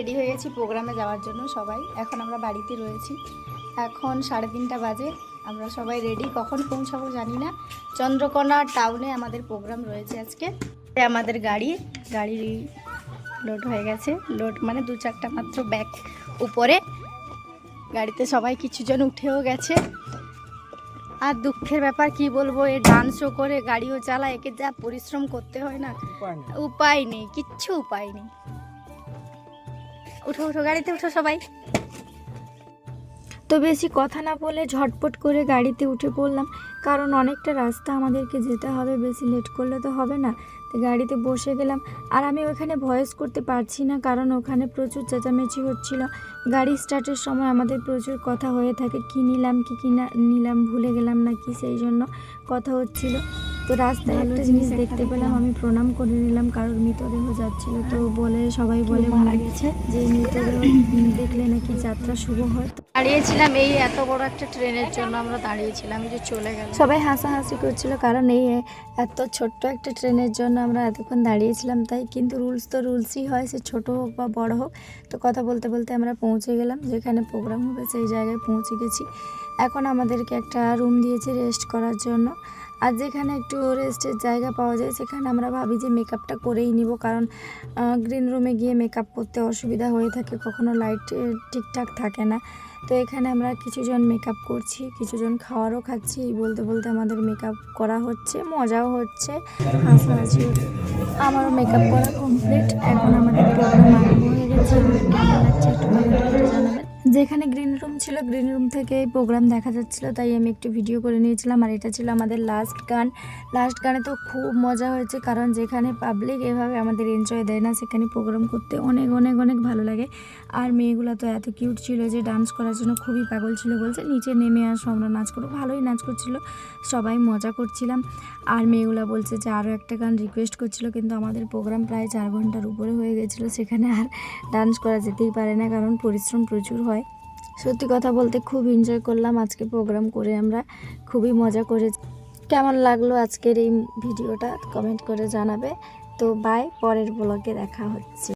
Ready হয়ে গেছি প্রোগ্রামে যাওয়ার জন্য সবাই। এখন আমরা বাড়িতে রয়েছি। এখন সাড়ে তিনটা বাজে। আমরা সবাই রেডি কখন পৌঁছাবো জানি না। চন্দ্রকোনা টাউনে আমাদের প্রোগ্রাম রয়েছে আজকে। আমাদের গাড়ি। গাড়ি লোড হয়ে গেছে। লোড মানে দু চারটা মাত্র ব্যাগ উপরে। গাড়িতে সবাই কিছুজন উঠেও গেছে। আর দুঃখের ব্যাপার কি বলব? এ ডান্সও করে গাড়িও চালায়। একে যা পরিশ্রম করতে হয় না। উপায় নেই। কিচ্ছু উপায় নেই। উঠো উঠো, গাড়িতে উঠো সবাই। তো বেশি কথা না বলে ঝটপট করে গাড়িতে উঠে পড়লাম, কারণ অনেকটা রাস্তা আমাদেরকে যেতে হবে, বেশি লেট করলে তো হবে না। তো গাড়িতে বসে গেলাম, আর আমি ওখানে ভয়েস করতে পারছি না, কারণ ওখানে প্রচুর চেঁচামেচি হচ্ছিল। গাড়ি স্টার্টের সময় আমাদের প্রচুর কথা হয়ে থাকে, কি নিলাম, কি কি না নিলাম, ভুলে গেলাম না কি সেই জন্য কথা হচ্ছিল। তো রাস্তায় একটা জিনিস দেখতে পেলাম আমি প্রণাম করে নিলাম কারোর মৃতদেহ যাচ্ছিল। তো বলে সবাই বলে মারা গেছে। যে মৃতদেহ দেখলে নাকি যাত্রা শুভ হয়। দাঁড়িয়েছিলাম এই এত বড় একটা ট্রেনের জন্য আমরা দাঁড়িয়েছিলাম যে চলে গেল সবাই হাসাহাসি করছিল কারণ এই এত ছোট্ট একটা ট্রেনের জন্য আমরা এতক্ষণ দাঁড়িয়েছিলাম তাই কিন্তু রুলস তো রুলসই হয় সে ছোট হোক বা বড় হোক। তো কথা বলতে বলতে আমরা পৌঁছে গেলাম যেখানে প্রোগ্রাম হবে সেই জায়গায় পৌঁছে গেছি। এখন আমাদেরকে একটা রুম দিয়েছে রেস্ট করার জন্য। আর যেখানে একটু রেস্টের জায়গা পাওয়া যায়, সেখানে আমরা ভাবি যে মেকআপটা করেই নিব। কারণ গ্রিন রুমে গিয়ে মেকআপ করতে অসুবিধা হয়ে থাকে, কখনো লাইট ঠিকঠাক থাকে না। তো এখানে আমরা কিছুজন মেকআপ করছি, কিছুজন খাওয়ারও খাচ্ছি, এই বলতে বলতে আমাদের মেকআপ করা হচ্ছে, মজাও হচ্ছে। হচ্ছে। আমারও মেকআপ করা কমপ্লিট এখন আমাদের প্রোগ্রাম আরম্ভ হয়ে গেছে। একটু যেখানে গ্রিন রুম ছিল গ্রিন রুম থেকে প্রোগ্রাম দেখা যাচ্ছিল, তাই আমি একটু ভিডিও করে নিয়েছিলাম। আর এটা ছিল আমাদের লাস্ট গান। লাস্ট গানে তো খুব মজা হয়েছে, কারণ যেখানে পাবলিক এভাবে আমাদের এনজয় দেয় না, সেখানে প্রোগ্রাম করতে অনেক অনেক অনেক ভালো লাগে। আর মেয়েগুলো তো এত কিউট ছিল যে ডান্স করার জন্য খুবই পাগল ছিল বলছে। নিচে নেমে আসো, আমরা নাচ করব। ভালোই নাচ করছিল, সবাই মজা করছিলাম। আর মেয়েগুলো বলছে যে আরও একটা গান রিকোয়েস্ট করছিল, কিন্তু আমাদের প্রোগ্রাম প্রায় চার ঘণ্টার উপরে হয়ে গেছিল। সেখানে আর ডান্স করা যেতেই পারে না, কারণ পরিশ্রম প্রচুর সত্যি কথা বলতে খুব এনজয় করলাম আজকে প্রোগ্রাম করে আমরা। খুবই মজা করে। কেমন লাগল আজকের এই ভিডিওটা? কমেন্ট করে জানাবে। তো বাই পরের ব্লগে দেখা হচ্ছে।